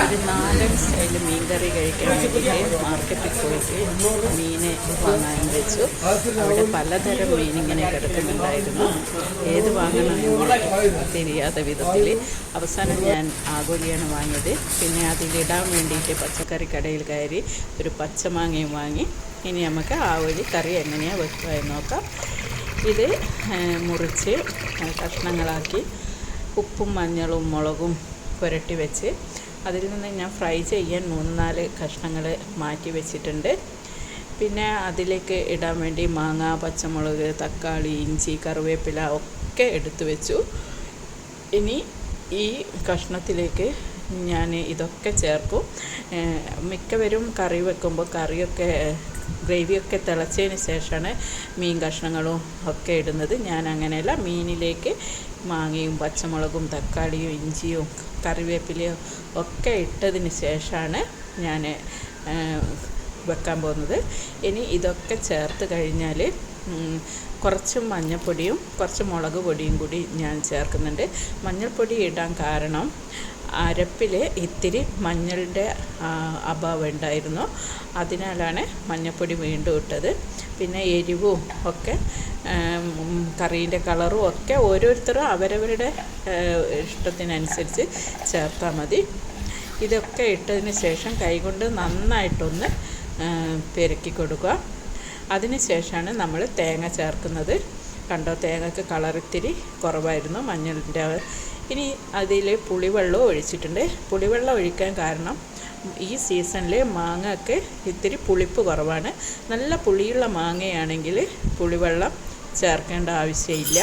ഒരു നാടൻ സ്റ്റൈൽ മീൻ കറി കഴിക്കാൻ വേണ്ടിയിട്ട് മാർക്കറ്റിൽ പോയിട്ട് മീനെ വാങ്ങാൻ വെച്ചു. അവിടെ പലതരം മീൻ ഇങ്ങനെ കിടക്കുന്നുണ്ടായിരുന്നു. ഏത് വാങ്ങണമെന്ന് തിരിയാത്ത വിധത്തിൽ അവസാനം ഞാൻ ആഗോലിയാണ് വാങ്ങിയത്. പിന്നെ അതിലിടാൻ വേണ്ടിയിട്ട് പച്ചക്കറി കടയിൽ കയറി ഒരു പച്ചമാങ്ങയും വാങ്ങി. ഇനി നമുക്ക് ആവോലി കറി എങ്ങനെയാണ് വെക്കുക എന്ന് നോക്കാം. ഇത് മുറിച്ച് കഷ്ണങ്ങളാക്കി ഉപ്പും മഞ്ഞളും മുളകും പുരട്ടി വെച്ച് അതിൽ നിന്ന് ഞാൻ ഫ്രൈ ചെയ്യാൻ മൂന്ന് നാല് കഷ്ണങ്ങൾ മാറ്റി വെച്ചിട്ടുണ്ട്. പിന്നെ അതിലേക്ക് ഇടാൻ വേണ്ടി മാങ്ങ പച്ചമുളക് തക്കാളി ഇഞ്ചി കറിവേപ്പില ഒക്കെ എടുത്തു വെച്ചു. ഇനി ഈ കഷ്ണത്തിലേക്ക് ഞാൻ ഇതൊക്കെ ചേർക്കും. മിക്കവരും കറി വെക്കുമ്പോൾ കറിയൊക്കെ ഗ്രേവിയൊക്കെ തിളച്ചതിന് ശേഷമാണ് മീൻ കഷ്ണങ്ങളും ഒക്കെ ഇടുന്നത്. ഞാൻ അങ്ങനെയല്ല മീനിലേക്ക് മാങ്ങയും പച്ചമുളകും തക്കാളിയും ഇഞ്ചിയും കറിവേപ്പിലയും ഒക്കെ ഇട്ടതിന് ശേഷമാണ് ഞാൻ വെക്കാൻ പോകുന്നത്. ഇനി ഇതൊക്കെ ചേർത്ത് കഴിഞ്ഞാൽ കുറച്ച് മഞ്ഞൾപ്പൊടിയും കുറച്ച് മുളക് പൊടിയും കൂടി ഞാൻ ചേർക്കുന്നുണ്ട്. മഞ്ഞൾപ്പൊടി ഇടാൻ കാരണം അരപ്പിൽ ഇത്തിരി മഞ്ഞളിന്റെ ആ, അഭാവം ഉണ്ടായിരുന്നു അതിനാലാണ് മഞ്ഞൾപ്പൊടി വീണ്ടും ഇട്ടത്. പിന്നെ എരിവും ഒക്കെ കറീന്റെ കളറും ഒക്കെ ഓരോരുത്തരും അവരവരുടെ ഇഷ്ടത്തിനനുസരിച്ച് ചേർത്താൽ മതി. ഇതൊക്കെ ഇട്ടതിന് ശേഷം കൈകൊണ്ട് നന്നായിട്ടൊന്ന് പെരക്കി കൊടുക്കുക. അതിന് ശേഷമാണ് നമ്മൾ തേങ്ങ ചേർക്കുന്നത്. കണ്ടോ തേങ്ങക്ക് കളർ ഇത്തിരി കുറവായിരുന്നു മഞ്ഞളിന്റെ ഇനി അതിൽ പുളിവെള്ളം ഒഴിച്ചിട്ടുണ്ട്. പുളിവെള്ളം ഒഴിക്കാൻ കാരണം ഈ സീസണിലെ മാങ്ങയ്ക്ക് ഇത്തിരി പുളിപ്പ് കുറവാണ്. നല്ല പുളിയുള്ള മാങ്ങയാണെങ്കിൽ പുളിവെള്ളം ചേർക്കേണ്ട ആവശ്യമില്ല.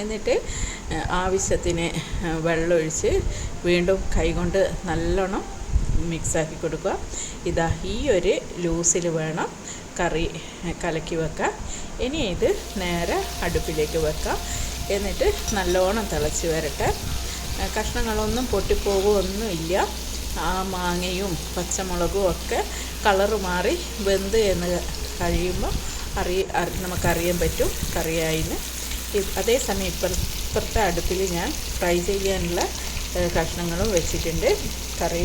എന്നിട്ട് ആവശ്യത്തിന് വെള്ളമൊഴിച്ച് വീണ്ടും കൈകൊണ്ട് നല്ലോണം മിക്സാക്കി കൊടുക്കുക. ഇതാ ഈ ഒരു ലൂസിൽ വേണം കറി കലക്കി വെക്കാം ഇനി ഇത് നേരെ അടുപ്പിലേക്ക് വെക്കാം. എന്നിട്ട് നല്ലോണം തിളച്ച് വരട്ടെ. കഷ്ണങ്ങളൊന്നും പൊട്ടിപ്പോകുമൊന്നുമില്ല ആ മാങ്ങയും പച്ചമുളകും ഒക്കെ കളറ് മാറി വെന്ത് എന്ന് കഴിയുമ്പോൾ അറി നമുക്കറിയാൻ പറ്റും കറിയായിന്ന് അതേസമയം ഇപ്പുറ ഇപ്പുറത്തെ അടുപ്പിൽ ഞാൻ ഫ്രൈ ചെയ്യാനുള്ള കഷ്ണങ്ങളും വെച്ചിട്ടുണ്ട്. കറി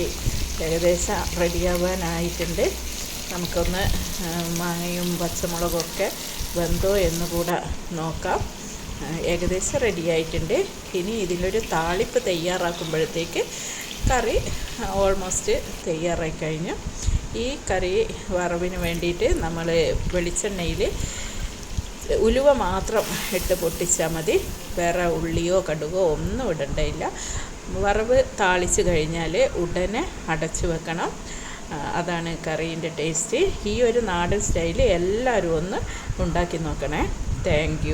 ഏകദേശം റെഡിയാവാനായിട്ടുണ്ട്. നമുക്കൊന്ന് മാങ്ങയും പച്ചമുളകും ഒക്കെ വെന്തോ എന്ന് കൂടെ നോക്കാം. ഏകദേശം റെഡിയായിട്ടുണ്ട്. ഇനി ഇതിലൊരു താളിപ്പ് തയ്യാറാക്കുമ്പോഴത്തേക്ക് കറി ഓൾമോസ്റ്റ് തയ്യാറായി കഴിഞ്ഞു. ഈ കറി വറവിന് വേണ്ടിയിട്ട് നമ്മൾ വെളിച്ചെണ്ണയിൽ ഉലുവ മാത്രം ഇട്ട് പൊട്ടിച്ചാൽ മതി. വേറെ ഉള്ളിയോ കടുകോ ഒന്നും ഇടണ്ടയില്ല വറവ് താളിച്ച് കഴിഞ്ഞാൽ ഉടനെ അടച്ചു വെക്കണം. അതാണ് കറീന്റെ ടേസ്റ്റ്. ഈ ഒരു നാടൻ സ്റ്റൈൽ എല്ലാവരും ഒന്ന് ഉണ്ടാക്കി നോക്കണേ. താങ്ക്